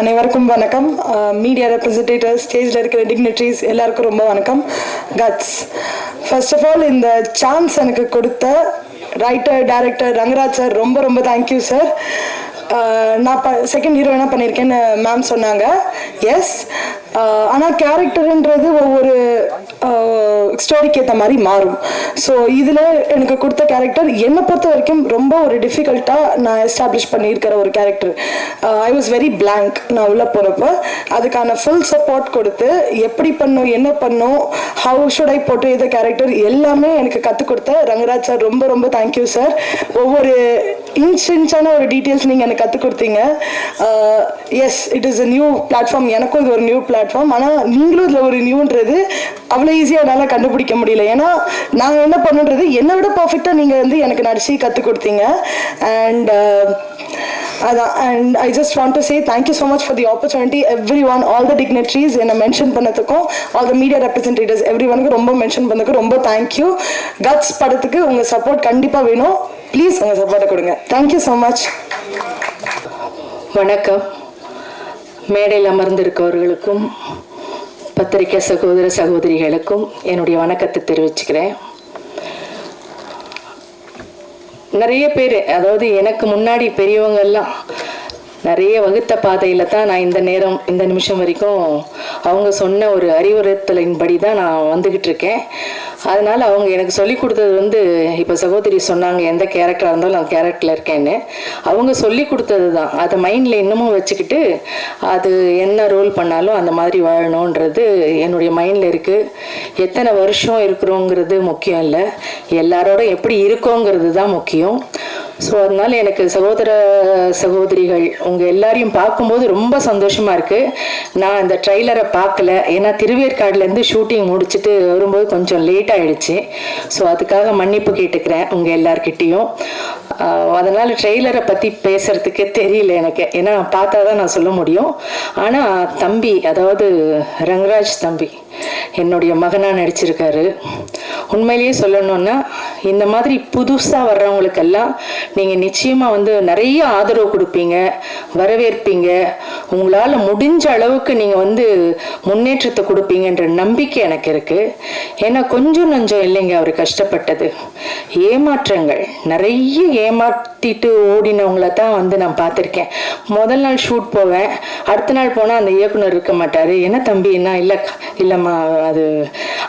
அனைவருக்கும் வணக்கம். மீடியா ரெப்ரசன்டேட்டர்ஸ் ஸ்டேஜில் இருக்கிற டிக்னிட்ரிஸ் எல்லாருக்கும் ரொம்ப வணக்கம். கட்ஸ் ஃபர்ஸ்ட் ஆஃப் ஆல் இந்த சான்ஸ் எனக்கு கொடுத்த ரைட்டர் டைரக்டர் ரங்கராஜ் சார் ரொம்ப ரொம்ப தேங்க்யூ சார் நான் ப செகண்ட் ஹீரோயினாக பண்ணியிருக்கேன்னு மேம் சொன்னாங்க. எஸ் ஆனால் கேரக்டருன்றது ஒவ்வொரு ஸ்டோரிக்கு ஏற்ற மாதிரி மாறும். ஸோ இதில் எனக்கு கொடுத்த கேரக்டர் என்னை பொறுத்த வரைக்கும் ரொம்ப ஒரு டிஃபிகல்ட்டாக நான் எஸ்டாப்ளிஷ் பண்ணியிருக்கிற ஒரு character I was very blank நான் உள்ளே போகிறப்ப அதுக்கான ஃபுல் சப்போர்ட் கொடுத்து எப்படி பண்ணும் என்ன பண்ணும் ஹவு ஷுட் ஐ போட்டு இதை கேரக்டர் எல்லாமே எனக்கு கற்றுக் கொடுத்த ரங்கராஜ் சார் ரொம்ப ரொம்ப தேங்க்யூ சார் ஒவ்வொரு இன்ச் ஒரு டீட்டெயில்ஸ் நீங்கள் எனக்கு கற்றுக் கொடுத்தீங்க. Yes it is a new platform எனக்கும் இது ஒரு நியூ பிளாட்ஃபார்ம் ஆனால் நீங்களும் இதில் ஒரு நியூன்றது அவ்வளோ ஈஸியாக என்னால் கண்டுபிடிக்க முடியல. ஏன்னா நாங்கள் என்ன பண்ணுன்றது என்னை விட பர்ஃபெக்டாக நீங்கள் வந்து எனக்கு நடிச்சு கற்றுக் கொடுத்தீங்க. அண்ட் அதான். And I just want to say thank you so much for the opportunity every one all the dignitaries என்னை mention பண்ணதுக்கும் all the media representatives every ஒனுக்கு ரொம்ப மென்ஷன் பண்ணதுக்கு ரொம்ப தேங்க்யூ கட்ஸ் படத்துக்கு உங்கள் சப்போர்ட் கண்டிப்பாக வேணும். ப்ளீஸ் உங்கள் சப்போர்ட்டை கொடுங்க. தேங்க்யூ ஸோ மச் வணக்கம். மேடையில் அமர்ந்திருக்கவர்களுக்கும் பத்திரிகை சகோதர சகோதரிகளுக்கும் என்னுடைய வணக்கத்தை தெரிவிச்சுக்கிறேன். நிறைய பேர் அதாவது எனக்கு முன்னாடி பெரியவங்கெல்லாம் நிறைய வகுத்த பாதையில் தான் நான் இந்த நேரம் இந்த நிமிஷம் வரைக்கும் அவங்க சொன்ன ஒரு அறிவுறுத்தலின்படி தான் நான் வந்துக்கிட்டு இருக்கேன். அதனால் அவங்க எனக்கு சொல்லி கொடுத்தது வந்து இப்போ சகோதரி சொன்னாங்க எந்த கேரக்டராக இருந்தாலும் அந்த கேரக்டரில் இருக்கேன்னு. அவங்க சொல்லி கொடுத்தது தான் அதை மைண்டில் இன்னமும் வச்சுக்கிட்டு அது என்ன ரோல் பண்ணாலும் அந்த மாதிரி வாழணுன்றது என்னுடைய மைண்டில் இருக்குது எத்தனை வருஷம் இருக்கிறோங்கிறது முக்கியம் இல்லை. எல்லாரோட எப்படி இருக்கோங்கிறது தான் முக்கியம். ஸோ அதனால எனக்கு சகோதர சகோதரிகள் உங்கள் எல்லாரையும் பார்க்கும்போது ரொம்ப சந்தோஷமாக இருக்குது நான் அந்த ட்ரைலரை பார்க்கல. ஏன்னா திருவேற்காடுலேருந்து ஷூட்டிங் முடிச்சுட்டு வரும்போது கொஞ்சம் லேட் ஆகிடுச்சு ஸோ அதுக்காக மன்னிப்பு கேட்டுக்கிறேன் உங்கள் எல்லார்கிட்டேயும். அதனால் ட்ரெய்லரை பற்றி பேசுகிறதுக்கே தெரியல எனக்கு. ஏன்னா பார்த்தா தான் நான் சொல்ல முடியும். ஆனால் தம்பி அதாவது ரங்கராஜ் தம்பி என்னுடைய மகனாக நடிச்சிருக்காரு. உண்மையிலேயே சொல்லணும்னா இந்த மாதிரி புதுசாக வர்றவங்களுக்கெல்லாம் நீங்கள் நிச்சயமாக வந்து நிறைய ஆதரவு கொடுப்பீங்க வரவேற்பீங்க. உங்களால் முடிஞ்ச அளவுக்கு நீங்கள் வந்து முன்னேற்றத்தை கொடுப்பீங்கன்ற நம்பிக்கை எனக்கு இருக்குது ஏன்னா கொஞ்சம் நஞ்சம் இல்லைங்க அவர் கஷ்டப்பட்டது. ஏமாற்றங்கள். நிறைய ஏமாற்றிட்டு ஓடினவங்கள தான் வந்து நான் பார்த்துருக்கேன். முதல் நாள் ஷூட் போவேன். அடுத்த நாள் போனால் அந்த இயக்குனர் இருக்க மாட்டார். என்ன தம்பி என்ன இல்லை நம்ம அது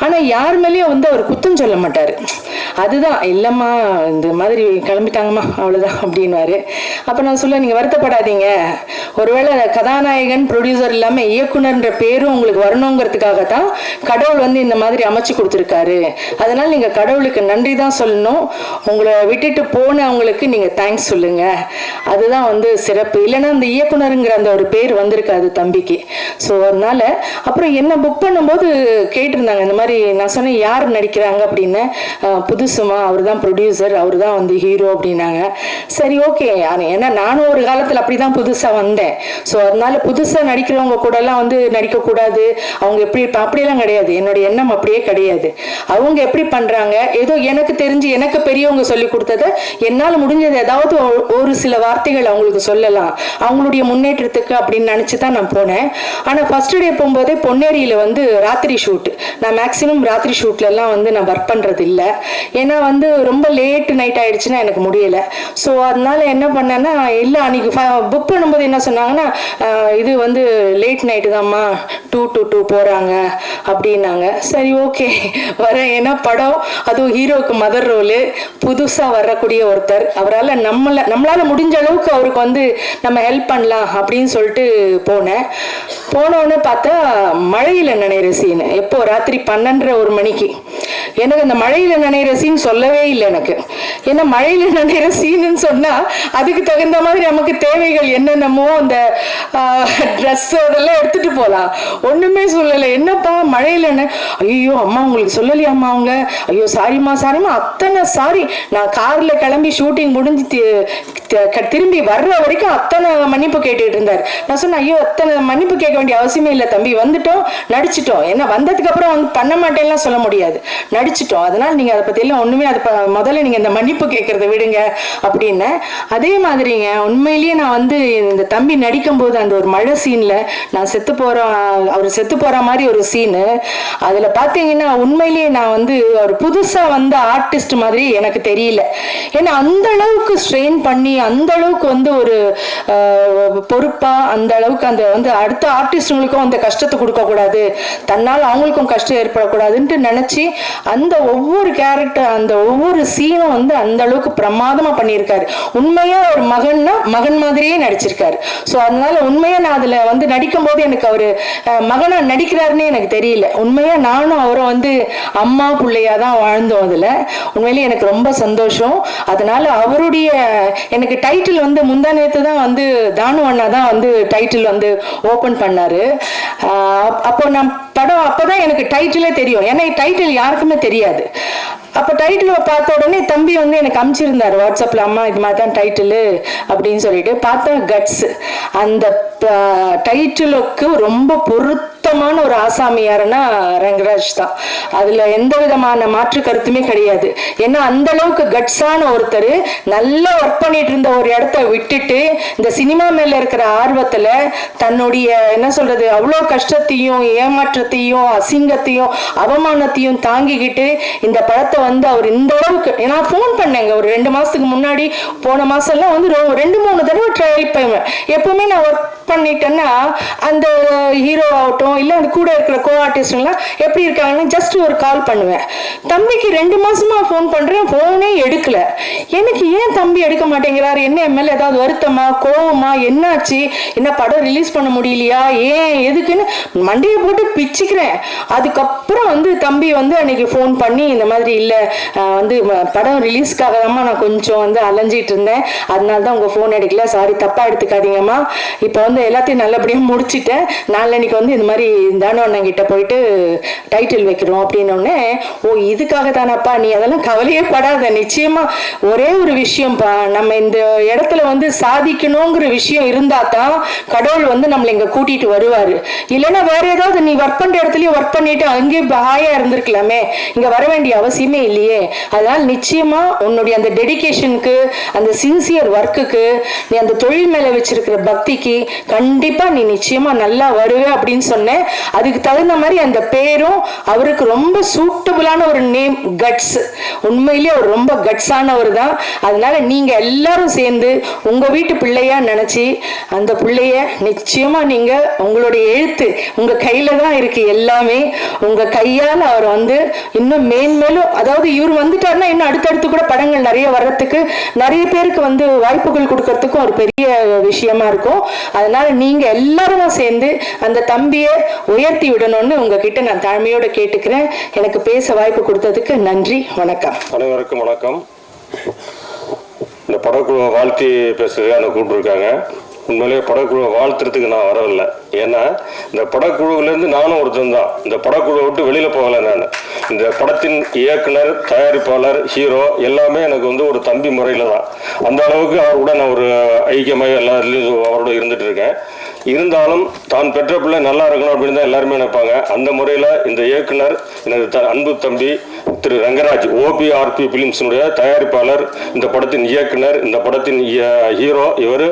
ஆனால் யார் மேலேயும் வந்து அவர் குத்தம் சொல்ல மாட்டார். அதுதான் இல்லைம்மா இந்த மாதிரி கிளம்பிட்டாங்கம்மா அவ்வளோதான் அப்படின்வாரு அப்போ நான் சொல்ல நீங்கள் வருத்தப்படாதீங்க. ஒருவேளை கதாநாயகன் ப்ரொடியூசர் இல்லாமல் இயக்குனர்ன்ற பேரும் உங்களுக்கு வரணுங்கிறதுக்காக தான் கடவுள் வந்து இந்த மாதிரி அமைச்சு கொடுத்துருக்காரு. அதனால் நீங்கள் கடவுளுக்கு நன்றி தான் சொல்லணும். உங்களை விட்டுட்டு போனவங்களுக்கு நீங்கள் தேங்க்ஸ் சொல்லுங்க. அதுதான் வந்து சிறப்பு. இல்லைன்னா அந்த இயக்குனருங்கிற அந்த ஒரு பேர் வந்திருக்காது தம்பிக்கு. ஸோ அதனால அப்புறம் என்ன புக் பண்ணும்போது கேட்டிருந்தாங்க இந்த மாதிரி நான் சொன்னேன் யார் நடிக்கிறாங்க அப்படின்னு. புது அஹ், புதுசுமா அவர் தான் ப்ரொடியூசர் அவர் தான் வந்து ஹீரோ அப்படின்னாங்க. சரி ஓகே ஏன்னா நானும் ஒரு காலத்தில் அப்படி தான் புதுசாக வந்தேன். ஸோ அதனால புதுசாக நடிக்கிறவங்க கூடலாம் வந்து நடிக்கக்கூடாது. அவங்க எப்படி இப்போ அப்படியெல்லாம் கிடையாது. என்னுடைய எண்ணம் அப்படியே கிடையாது. அவங்க எப்படி பண்ணுறாங்க ஏதோ எனக்கு தெரிஞ்சு எனக்கு பெரியவங்க சொல்லி கொடுத்ததை என்னால் முடிஞ்சது ஏதாவது ஒரு- ஒரு சில வார்த்தைகள் அவங்களுக்கு சொல்லலாம். அவங்களுடைய முன்னேற்றத்துக்கு அப்படின்னு நினச்சி தான் நான் போனேன். ஆனால் ஃபர்ஸ்ட் டே போகும்போதே பொன்னேரியில் வந்து ராத்திரி ஷூட் நான் மேக்ஸிமம் ராத்திரி ஷூட்லலாம் வந்து நான் ஒர்க் பண்ணுறது இல்லை ஏன்னா வந்து ரொம்ப லேட் நைட் ஆயிடுச்சுன்னா எனக்கு முடியல. ஸோ அதனால என்ன பண்ணேன்னா இல்லை அன்னைக்கு புக் பண்ணும்போது என்ன சொன்னாங்கன்னா இது வந்து லேட் நைட்டு தான்மா டூ டு டூ போகிறாங்க அப்படின்னாங்க. சரி ஓகே. வரேன். ஏன்னா படம் அதுவும் ஹீரோவுக்கு மதர் ரோலு புதுசாக வரக்கூடிய ஒருத்தர். அவரால் நம்மளை நம்மளால் முடிஞ்ச அளவுக்கு அவருக்கு வந்து நம்ம ஹெல்ப் பண்ணலாம் அப்படின்னு சொல்லிட்டு போனேன். போனோன்னு பார்த்தா மழையில் நினைற சீன் எப்போ? ராத்திரி பன்னெண்டரை ஒரு மணிக்கு. எனக்கு அந்த மழையில் நினைற சீன் சொல்லவே இல்லை எனக்கு. ஏன்னா மழையில் நனைகிற சீனுன்னு சொன்னால் அதுக்கு தகுந்த மாதிரி நமக்கு தேவைகள் என்னென்னமோ அந்த ட்ரெஸ் அதெல்லாம் எடுத்துகிட்டு போகலாம். ஒன்றுமே சொல்லலை. என்னப்பா மழையிலன்னு. ஐயோ அம்மா உங்களுக்கு சொல்லலையாம்மா அவங்க? ஐயோ சாரிம்மா சாரிம்மா அத்தனை சாரி நான் காரில் கிளம்பி ஷூட்டிங் முடிஞ்சு திரும்பி வர்ற வரைக்கும் அத்தனை மன்னிப்பு கேட்டுட்டு இருந்தார். நான் சொன்னேன் ஐயோ அத்தனை மன்னிப்பு கேட்க வேண்டிய அவசியமே இல்லை தம்பி. வந்துட்டோம் நடிச்சிட்டோம். ஏன்னா வந்ததுக்கு அப்புறம் வந்து பண்ண மாட்டேன்லாம் சொல்ல முடியாது. நடிச்சிட்டோம். அதனால நீங்க அதை பத்தி எல்லாம் ஒண்ணுமே அதை முதல்ல நீங்க இந்த மன்னிப்பு கேட்கறத விடுங்க அப்படின்னு. அதே மாதிரிங்க உண்மையிலேயே நான் வந்து இந்த தம்பி நடிக்கும் போது அந்த ஒரு மழை சீன்ல நான் செத்து போற அவர் செத்து போற மாதிரி ஒரு சீனு. அதுல பாத்தீங்கன்னா உண்மையிலேயே நான் வந்து ஒரு புதுசா வந்த ஆர்டிஸ்ட் மாதிரி எனக்கு தெரியல. ஏன்னா அந்த அளவுக்கு ஸ்ட்ரெயின் பண்ணி அந்த அளவுக்கு வந்து ஒரு பொறுப்பா அந்த அளவுக்கு அந்த வந்து அடுத்த ஆர்டிஸ்டுங்களுக்கும் அந்த கஷ்டத்தை கொடுக்கக்கூடாது. தன்னால் அவங்களுக்கும் கஷ்டம் ஏற்படக்கூடாதுன்ட்டு நினச்சி அந்த ஒவ்வொரு கேரக்டர் அந்த ஒவ்வொரு சீனும் வந்து அந்த அளவுக்கு பிரமாதமாக பண்ணியிருக்காரு. உண்மையாக ஒரு மகன்னா மகன் மாதிரியே நடிச்சிருக்காரு. ஸோ அதனால உண்மையாக நான் அதில் வந்து நடிக்கும்போது எனக்கு அவர் மகனாக நடிக்கிறாருன்னு எனக்கு தெரியல. உண்மையாக நானும் அவரும் வந்து அம்மா பிள்ளையாக தான் வாழ்ந்தோம் அதில். உண்மையிலேயே எனக்கு ரொம்ப சந்தோஷம். அதனால அவருடைய எனக்கு எனக்கு டைட்டில் வந்து முந்தா நேற்று தான் வந்து தானு அண்ணா தான் வந்து டைட்டில் வந்து ஓப்பன் பண்ணாரு. அப்போ நான் படம் அப்பதான் எனக்கு டைட்டிலே தெரியும். ஏன்னா டைட்டில் யாருக்குமே தெரியாது. அப்போ டைட்டில் பார்த்த உடனே தம்பி வந்து எனக்கு அனுப்பிச்சிருந்தாரு வாட்ஸ்அப்பில் அம்மா இது மாதிரி தான் டைட்டிலு அப்படின்னு சொல்லிட்டு. பார்த்தா கட்ஸ் அந்த டைட்டிலுக்கு ரொம்ப பொருத்தமான ஒரு ஆசாமி யாருன்னா ரங்கராஜ் தான். அதுல எந்த விதமான மாற்று கருத்துமே கிடையாது. ஏன்னா அந்த அளவுக்கு கட்ஸான ஒருத்தர் நல்லா ஒர்க் பண்ணிட்டு இருந்த ஒரு இடத்த விட்டுட்டு இந்த சினிமா மேல இருக்கிற ஆர்வத்துல தன்னுடைய என்ன சொல்றது அவ்வளோ கஷ்டத்தையும் ஏமாற்றத்தையும் அசிங்கத்தையும் அவமானத்தையும் தாங்கிக்கிட்டு இந்த படத்தை வந்து அவர் இந்த அளவுக்கு நான் ஃபோன் பண்ணேங்க. ஒரு ரெண்டு மாசத்துக்கு முன்னாடி போன மாசம்லாம் வந்து ரெண்டு மூணு தடவை ட்ரை பண்ணுவேன் எப்பவுமே நான் ஒர்க் பண்ணிட்டேன்னா அந்த ஹீரோ ஆகட்டும் இல்லை அந்த கூட இருக்கிற கோ ஆர்டிஸ்ட்லாம் எப்படி இருக்காங்கன்னு ஜஸ்ட் ஒரு கால் பண்ணுவேன். தம்பிக்கு ரெண்டு மாசமா ஃபோன் பண்றேன் ஃபோனே எடுக்கல. எனக்கு ஏன் தம்பி எடுக்க மாட்டேங்கிறாரு? என்ன எம்எல்ஏ ஏதாவது வருத்தமா கோவமா என்னாச்சு? என்ன படம் ரிலீஸ் பண்ண முடியலையா? ஏன் எதுக்குன்னு மண்டையை போட்டு பிச்சுக்கிறேன். அதுக்கப்புறம் வந்து தம்பி வந்து அன்னைக்கு ஃபோன் பண்ணி இந்த மாதிரி இல்லை வந்து படம் ரிலீஸ்க்காக தான் நான் கொஞ்சம் வந்து அலைஞ்சிட்டு இருந்தேன். அதனால தான் உங்கள் ஃபோன் எடுக்கல. சாரி தப்பாக எடுத்துக்காதீங்கம்மா. இப்போ வந்து எல்லாத்தையும் நல்லபடியாக முடிச்சுட்டு நாளன்னைக்கு வந்து இந்த மாதிரி தானோ அண்ணங்கிட்ட போயிட்டு டைட்டில் வைக்கிறோம் அப்படின்னோடனே ஓ இதுக்காக தானப்பா நீ அதெல்லாம் கவலையே படாத நிச்சயமா ஒரே ஒரு விஷயம்ப்பா நம்ம இந்த இடத்துல வந்து சாதிக்கணுங்கிற விஷயம் இருந்தா தான் கடவுள் வந்து நம்மளை இங்கே கூட்டிட்டு வருவார். இல்லைன்னா வேற ஏதாவது நீ ஒர்க் பண்ணுற இடத்துலயே ஒர்க் பண்ணிட்டு அங்கேயே ஹாயாக இருந்திருக்கலாமே. இங்கே வர வேண்டிய அவசியமே இல்லையே. அதனால் நிச்சயமா உன்னுடைய அந்த டெடிகேஷனுக்கு அந்த சின்சியர் ஒர்க்குக்கு நீ அந்த தொழில் மேலே வச்சிருக்கிற பக்திக்கு கண்டிப்பா நீ நிச்சயமா நல்லா வருவே அப்படின்னு சொன்னேன். அதுக்கு தகுந்த மாதிரி அந்த பேரும் அவருக்கு ரொம்ப சூட்டபுளான ஒரு நேம் கட்ஸ் உண்மையிலேயே அவர் ரொம்ப கட்ஸானவர் தான் அதனால நீங்க எல்லாரும் சேர்ந்து உங்க வீட்டு பிள்ளையா நினச்சி அந்த பிள்ளைய நிச்சயமா நீங்க உங்களுடைய எழுத்து உங்க கையில தான் இருக்கு எல்லாமே. உங்க கையால் அவர் வந்து இன்னும் மேன்மேலும் அதாவது இவர் வந்துட்டாருன்னா இன்னும் அடுத்தடுத்து கூட படங்கள் நிறைய வர்றதுக்கு நிறைய பேருக்கு வந்து வாய்ப்புகள் கொடுக்கறதுக்கும் ஒரு பெரிய விஷயமா இருக்கும். அதனால அதனால நீங்க எல்லாரும் சேர்ந்து அந்த தம்பியை உயர்த்தி விடணும்னு உங்ககிட்ட நான் தாழ்மையோட கேட்டுக்கிறேன். எனக்கு பேச வாய்ப்பு கொடுத்ததுக்கு நன்றி வணக்கம். அனைவருக்கும் வணக்கம். இந்த படக்குழுவை வாழ்த்தி பேசுறதுக்காக கூப்பிட்டுருக்காங்க. உண்மையிலேயே படக்குழுவை வாழ்த்துறதுக்கு நான் வரவில்லை. ஏன்னா இந்த படக்குழுவிலேருந்து நானும் ஒருத்தன் தான். இந்த படக்குழுவை விட்டு வெளியில் போகலை நான். இந்த படத்தின் இயக்குனர் தயாரிப்பாளர் ஹீரோ எல்லாமே எனக்கு வந்து ஒரு தம்பி முறையில் தான். அந்த அளவுக்கு அவர் கூட நான் ஒரு ஐக்கியமாக எல்லா அவரோட இருந்துட்டு இருக்கேன். இருந்தாலும் தான் பெற்ற பிள்ளை நல்லா இருக்கணும் அப்படின்னு தான் எல்லாருமே நினைப்பாங்க. அந்த முறையில் இந்த இயக்குனர் எனது த அன்பு தம்பி திரு ரங்கராஜ் ஓபிஆர்பி பிலிம்ஸினுடைய தயாரிப்பாளர் இந்த படத்தின் இயக்குனர் இந்த படத்தின் ஹீரோ இவர்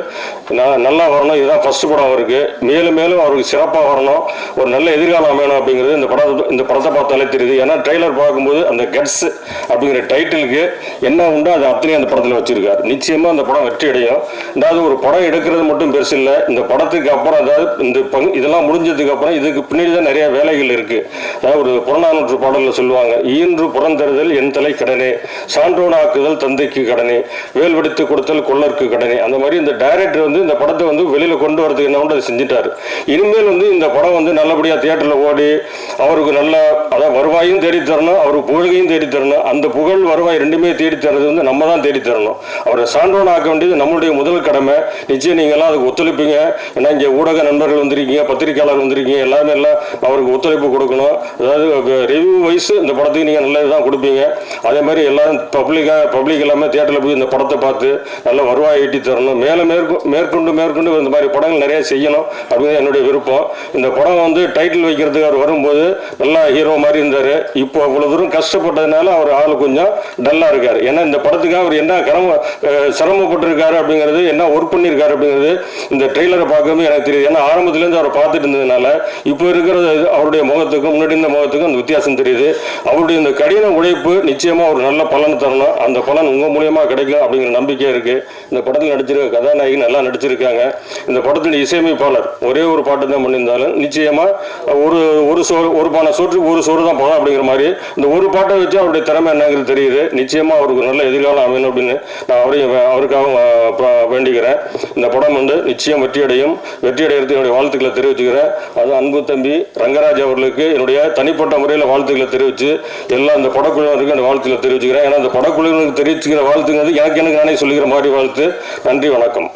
நான் நல்லா வரணும். இதுதான் ஃபஸ்ட்டு படம் அவருக்கு. மேலும் மேலும் அவருக்கு சிறப்பாக வரணும். ஒரு நல்ல எதிர்காலம் வேணும் அப்படிங்கிறது இந்த படம் இந்த படத்தை பார்த்தாலே தெரியுது. ஏன்னா ட்ரெய்லர் பார்க்கும்போது அந்த கட்ஸ் அப்படிங்கிற டைட்டிலுக்கு என்ன உண்டோ அது அத்தனையும் அந்த படத்தில் வச்சிருக்காரு. நிச்சயமாக அந்த படம் வெற்றி அடையும் அதாவது ஒரு படம் எடுக்கிறது மட்டும் பெருசு இல்லை. இந்த படத்துக்கு அப்புறம் அதாவது இந்த பங்கு இதெல்லாம் முடிஞ்சதுக்கு அப்புறம் இதுக்கு பின்னாடி தான் நிறைய வேலைகள் இருக்கு. அதாவது ஒரு புறநானூற்று பாடலில் சொல்லுவாங்க ஈன்று புறந்தருதல் என் தலை கடனே சான்றோனாக்குதல் தந்தைக்கு கடனே வேல்வெடுத்து கொடுத்தல் கொள்ளற்கு கடனே. அந்த மாதிரி இந்த டைரக்டர் வந்து இந்த படத்தை வந்து வெளியில் கொண்டு வரதுக்கு என்ன அதை செஞ்சுட்டாரு. இனிமேல் வந்து இந்த படம் வந்து நல்லபடியாக தியேட்டரில் ஓடி அவருக்கு நல்ல அதாவது வருவாயும் தேடி தரணும் அவருக்கு புகழையும் தேடி தரணும். அந்த புகழ் வருவாய் ரெண்டுமே தேடி தரது வந்து நம்ம தான் தேடி தரணும். அவரை சான்றோன் ஆக்க வேண்டியது நம்மளுடைய முதல் கடமை. நிச்சயம் நீங்களெல்லாம் அதுக்கு ஒத்துழைப்பீங்க. ஏன்னா இங்கே ஊடக நண்பர்கள் வந்திருக்கீங்க பத்திரிகையாளர் வந்திருக்கீங்க எல்லாமே எல்லாம் அவருக்கு ஒத்துழைப்பு கொடுக்கணும். அதாவது ரிவ்யூ வைஸ் இந்த படத்துக்கு நீங்கள் நல்ல இதுதான் கொடுப்பீங்க. அதே மாதிரி எல்லாரும் பப்ளிக்காக பப்ளிக் எல்லாமே தியேட்டரில் போய் இந்த படத்தை பார்த்து நல்ல வருவாய் ஈட்டி தரணும். மேலே மேற்கொ மேற்கொண்டு மேற்கொண்டு இந்த மாதிரி படங்கள் நிறைய செய்யணும் அப்படிங்கிறது என்னுடைய விருப்பம். இந்த படம் வந்து டைட்டில் வைக்கிறதுக்கு அவர் வரும்போது நல்லா ஹீரோ மாதிரி இருந்தார். இப்போ அவ்வளோ தூரம் கஷ்டப்பட்டதுனால அவர் ஆள் கொஞ்சம் டல்லாக இருக்கார். ஏன்னா இந்த படத்துக்காக அவர் என்ன கிரம சிரமப்பட்டிருக்காரு அப்படிங்கிறது என்ன ஒர்க் பண்ணியிருக்காரு அப்படிங்கிறது இந்த ட்ரெய்லரை பார்க்கும்போது எனக்கு தெரியுது ஏன்னா ஆரம்பத்துலேருந்து அவரை பார்த்துட்டு இருந்ததுனால இப்போ இருக்கிற அவருடைய முகத்துக்கும் முன்னாடி இருந்த முகத்துக்கும் அந்த வித்தியாசம் தெரியுது. அவருடைய இந்த கடின உழைப்பு நிச்சயமாக ஒரு நல்ல பலன் தரணும். அந்த பலன் உங்கள் மூலியமாக கிடைக்கும் அப்படிங்கிற நம்பிக்கை இருக்குது இந்த படத்தில் நடிச்சிருக்க கதாநாயகி நல்லா நடிச்சிருக்காங்க. இந்த படத்தில் இசையமைப்பாளர் ஒரே ஒரு பாட்டு தான் பண்ணியிருந்தாலும் நிச்சயமாக ஒரு ஒரு சோறு ஒரு பானை சோற்று ஒரு சோறு தான் படம் அப்படிங்கிற மாதிரி இந்த ஒரு பாட்டை வச்சு அவருடைய திறமை என்னங்கிறது தெரியுது. நிச்சயமாக அவருக்கு நல்ல எதிர்காலம் அமையணும் அப்படின்னு நான் அவரையும் அவருக்காக வேண்டிக்கிறேன். இந்த படம் வந்து நிச்சயம் வெற்றி அடையும். வெற்றி என்னுடைய வாழ்த்துக்களை தெரிவிச்சுக்கிறேன். அது அன்பு தம்பி ரங்கராஜ் அவர்களுக்கு என்னுடைய தனிப்பட்ட முறையில் வாழ்த்துக்களை தெரிவித்து எல்லா இந்த படக்குழுவினருக்கு அந்த வாழ்த்துக்களை தெரிவிச்சுக்கிறேன். ஏன்னா அந்த படக்குழுவினருக்கு தெரிவிச்சுக்கிற வாழ்த்துங்கிறது எனக்கு எனக்கு நானே சொல்லிக்கிற மாதிரி வாழ்த்து. வாழ்த்து நன்றி வணக்கம்.